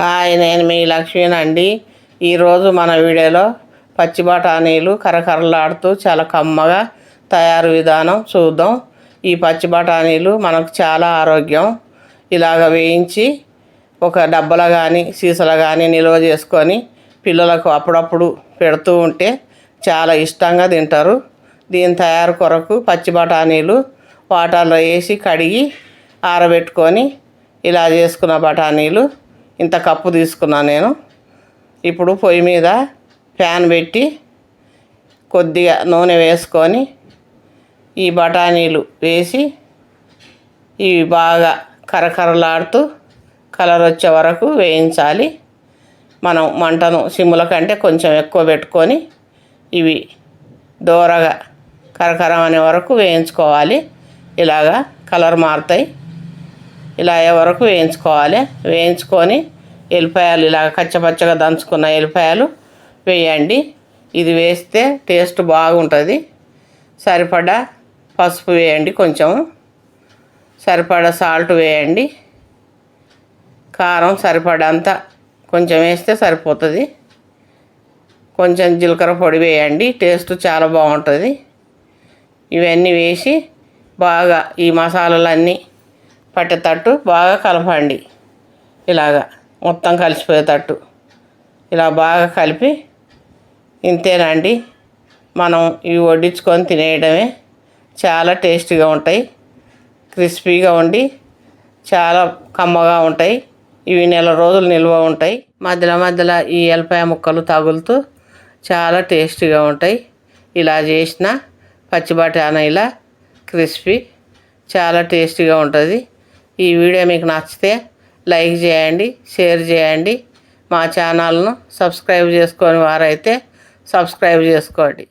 Hi నేను మీ లక్ష్మీనండి ఈరోజు మన వీడియోలో పచ్చి బఠానీలు కరకరలాడుతూ చాలా కమ్మగా తయారు విధానం చూద్దాం. ఈ పచ్చి బఠానీలు మనకు చాలా ఆరోగ్యం. ఇలాగ వేయించి ఒక డబ్బలో కానీ సీసాలో కానీ నిల్వ చేసుకొని పిల్లలకు అప్పుడప్పుడు పెడుతూ ఉంటే చాలా ఇష్టంగా తింటారు. దీని తయారు కొరకు పచ్చి బఠానీలు వాటర్లో వేసి కడిగి ఆరబెట్టుకొని ఇలా చేసుకున్న బఠానీలు ఇంత కప్పు తీసుకున్నాను నేను. ఇప్పుడు పొయ్యి మీద ఫ్యాన్ పెట్టి కొద్దిగా నూనె వేసుకొని ఈ బఠానీలు వేసి ఇవి బాగా కరకరలాడుతూ కలర్ వచ్చే వరకు వేయించాలి. మనం మంటను సిమ్ముల కంటే కొంచెం ఎక్కువ పెట్టుకొని ఇవి దోరగా కరకరం అనే వరకు వేయించుకోవాలి. ఇలాగా కలర్ మారుతాయి. ఇలా అయ్యే వరకు వేయించుకోవాలి. వేయించుకొని ఎల్లిపాయలు ఇలా కచ్చపచ్చగా దంచుకున్న ఎల్లిపాయలు వేయండి. ఇది వేస్తే టేస్ట్ బాగుంటుంది. సరిపడా పసుపు వేయండి కొంచెం. సరిపడా సాల్ట్ వేయండి. కారం సరిపడంత కొంచెం వేస్తే సరిపోతుంది. కొంచెం జీలకర్ర పొడి వేయండి. టేస్ట్ చాలా బాగుంటుంది. ఇవన్నీ వేసి బాగా ఈ మసాలాలన్నీ పట్టేటట్టు బాగా కలపండి. ఇలాగా మొత్తం కలిసిపోయేటట్టు ఇలా బాగా కలిపి ఇంతేనండి. మనం ఇవి వడ్డించుకొని తినేయడమే చాలా టేస్టీగా ఉంటాయి. క్రిస్పీగా ఉండి చాలా కమ్మగా ఉంటాయి. ఇవి నెల రోజులు నిల్వ ఉంటాయి. మధ్యలో మధ్యలో ఈ ఎల్లిపాయ ముక్కలు తగులుతూ చాలా టేస్టీగా ఉంటాయి. ఇలా చేసిన పచ్చి బఠానీ ఇలా క్రిస్పీ చాలా టేస్టీగా ఉంటుంది. ఈ వీడియో మీకు నచ్చితే లైక్ చేయండి షేర్ చేయండి. మా ఛానల్ను సబ్స్క్రైబ్ చేసుకొని వారైతే సబ్స్క్రైబ్ చేసుకోండి.